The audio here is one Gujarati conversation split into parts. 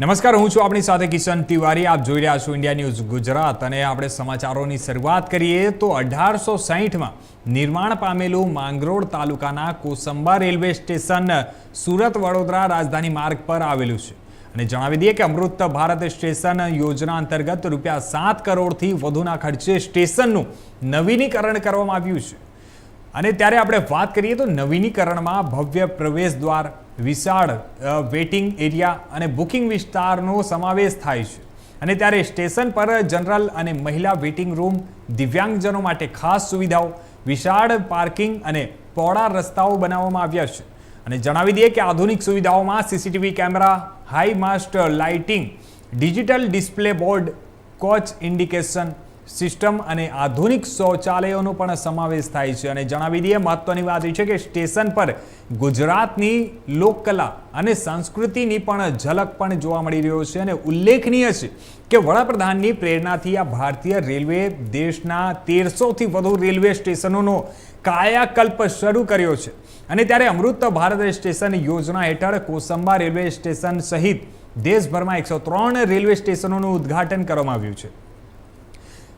નમસ્કાર, હું છું આપણી સાથે કિશન તિવારી. આપ જોઈ રહ્યા છો ઇન્ડિયા ન્યૂઝ ગુજરાત અને આપણે સમાચારોની શરૂઆત કરીએ તો અઢારસો સાહીઠમાં નિર્માણ પામેલું માંગરોળ તાલુકાના કોસંબા રેલવે સ્ટેશન સુરત વડોદરા રાજધાની માર્ગ પર આવેલું છે. અને જણાવી દઈએ કે અમૃત ભારત સ્ટેશન યોજના અંતર્ગત રૂપિયા સાત કરોડથી વધુના ખર્ચે સ્ટેશનનું નવીનીકરણ કરવામાં આવ્યું છે. અને ત્યારે આપણે વાત કરીએ તો નવીનીકરણમાં ભવ્ય પ્રવેશ દ્વાર વિશાળ વેટિંગ એરિયા અને બુકિંગ વિસ્તારનો સમાવેશ થાય છે. અને ત્યારે સ્ટેશન પર જનરલ અને મહિલા વેટિંગ રૂમ, દિવ્યાંગજનો માટે ખાસ સુવિધાઓ, વિશાળ પાર્કિંગ અને પહોળા રસ્તાઓ બનાવવામાં આવ્યા છે. અને જણાવી દઈએ કે આધુનિક સુવિધાઓમાં CCTV camera, high mast lighting, digital display board, coach indication system અને આધુનિક શૌચાલયોનો પણ સમાવેશ થાય છે. અને જણાવી દઈએ, મહત્વની વાત એ છે કે સ્ટેશન પર ગુજરાતની લોકકલા અને સંસ્કૃતિની પણ ઝલક પણ જોવા મળી રહ્યો છે. અને ઉલ્લેખનીય છે કે વડાપ્રધાનની પ્રેરણાથી આ ભારતીય રેલવે દેશના તેરસોથી વધુ રેલવે સ્ટેશનોનો કાયાકલ્પ શરૂ કર્યો છે. અને ત્યારે અમૃત ભારત સ્ટેશન યોજના હેઠળ કોસંબા રેલવે સ્ટેશન સહિત દેશભરમાં એકસો ત્રણ રેલવે સ્ટેશનોનું ઉદ્ઘાટન કરવામાં આવ્યું છે.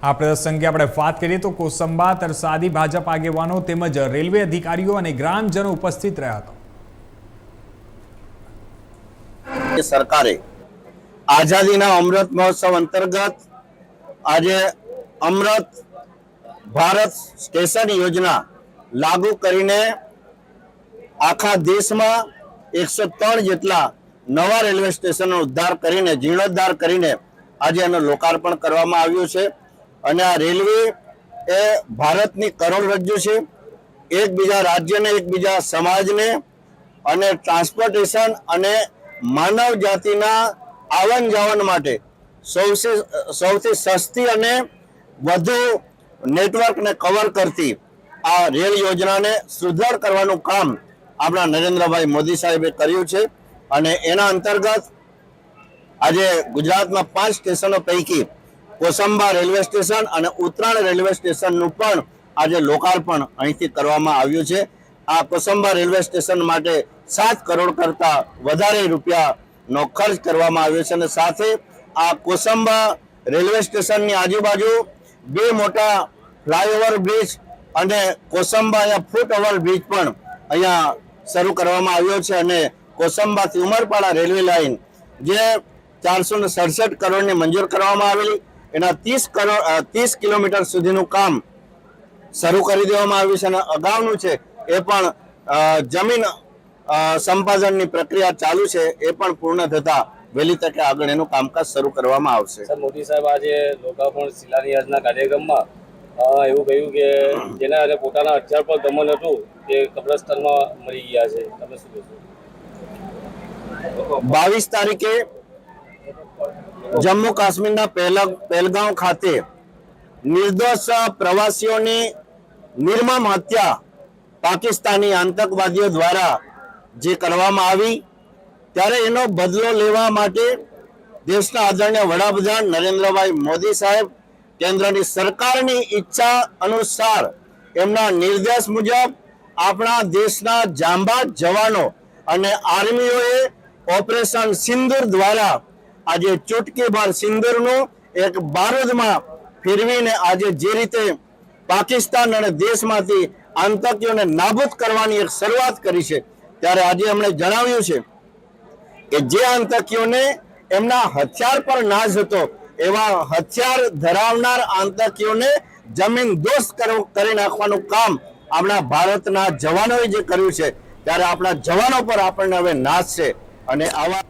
આ પ્રસંગે આપણે વાત કરીએ તો કોસંબા, તરસાદી, ભાજપ આગેવાનો તેમજ રેલવે અધિકારીઓ અને ગ્રામજનો ઉપસ્થિત રહ્યા હતા. સરકારે આઝાદીના અમૃત મહોત્સવ અંતર્ગત આજે અમૃત ભારત સ્ટેશન યોજના લાગુ કરીને આખા દેશમાં એકસો ત્રણ જેટલા નવા રેલવે સ્ટેશનનો ઉદ્ધાર કરીને, જીર્ણોદ્ધાર કરીને આજે એનું લોકાર્પણ કરવામાં આવ્યું છે. અને આ રેલવે એ ભારતની કરોડરજ્જુ છે. એકબીજા રાજ્યને, એકબીજા સમાજને અને ટ્રાન્સપોર્ટેશન અને માનવ જાતિના આવન જાવન માટે સૌથી સૌથી સસ્તી અને વધુ નેટવર્કને કવર કરતી આ રેલ યોજનાને સુદૃઢ કરવાનું કામ આપણા નરેન્દ્રભાઈ મોદી સાહેબે કર્યું છે. અને એના અંતર્ગત આજે ગુજરાતમાં પાંચ સ્ટેશનો પૈકી કોસંબા રેલવે સ્ટેશન અને ઉત્તરાયણ રેલવે સ્ટેશનનું પણ આજે લોકાર્પણ અહીંથી કરવામાં આવ્યું છે. આ કોસંબા રેલવે સ્ટેશન માટે સાત કરોડ કરતાં વધારે રૂપિયાનો ખર્ચ કરવામાં આવ્યો છે અને સાથે આ કોસંબા રેલવે સ્ટેશનની આજુબાજુ બે મોટા ફ્લાયઓવર બ્રિજ અને કોસંબા અહીંયા ફૂટ ઓવર બ્રિજ પણ અહીંયા શરૂ કરવામાં આવ્યો છે અને કોસંબાથી ઉમરપાડા રેલવે લાઇન જે ચારસો સડસઠ કરોડની મંજૂર કરવામાં આવેલી એના ત્રીસ કરોડ ત્રીસ કિલોમીટર સુધીનું કામ શરૂ કરી દેવામાં આવ્યું છે અને અગાઉનું છે એ પણ જમીન સંપાદનની પ્રક્રિયા ચાલુ છે એ પણ પૂર્ણ થતા વહેલી તકે આગળ એનું કામકાજ શરૂ કરવામાં આવશે. સર મોદી સાહેબ આજે લોકાર્પણ શિલાન્યાસના કાર્યક્રમમાં એવું કહ્યું કે જેના પોતાના હથિયાર પર દમન હતું તે કબ્રસ્તાનમાં મળી ગયા છે. તમે શું કહેશો? બાવીસ તારીખે જમ્મુ કાશ્મીરના પહેલા પહેલગાંવ ખાતે નિર્દોષ પ્રવાસીઓની નિર્મમ હત્યા પાકિસ્તાની આતંકવાદીઓ દ્વારા જે કરવામાં આવી, ત્યારે એનો બદલો લેવા માટે દેશના આદરણીય વડાપ્રધાન નરેન્દ્રભાઈ મોદી સાહેબ કેન્દ્રની સરકારની ઈચ્છા અનુસાર એમના નિર્દેશ મુજબ આપણા દેશના જાંબાજ જવાનો અને આર્મીઓએ ઓપરેશન સિંદુર દ્વારા આજે ચૂટકીભર સિંદૂરનું એક બારૂદમાં ફેરવીને આજે જે રીતે પાકિસ્તાન અને દેશમાંથી આતંકીઓને નાબૂદ કરવાની એક શરૂઆત કરી છે, ત્યારે આજે એમણે જણાવ્યું છે કે જે આતંકીઓને એમના હથિયાર પર નાશ હતો, એવા હથિયાર ધરાવનાર આતંકીઓને જમીન દોસ્ત કરી નાખવાનું કામ આપણા ભારતના જવાનોએ જે કર્યું છે, ત્યારે આપણા જવાનો પર આપણને હવે નાશ છે. અને આવા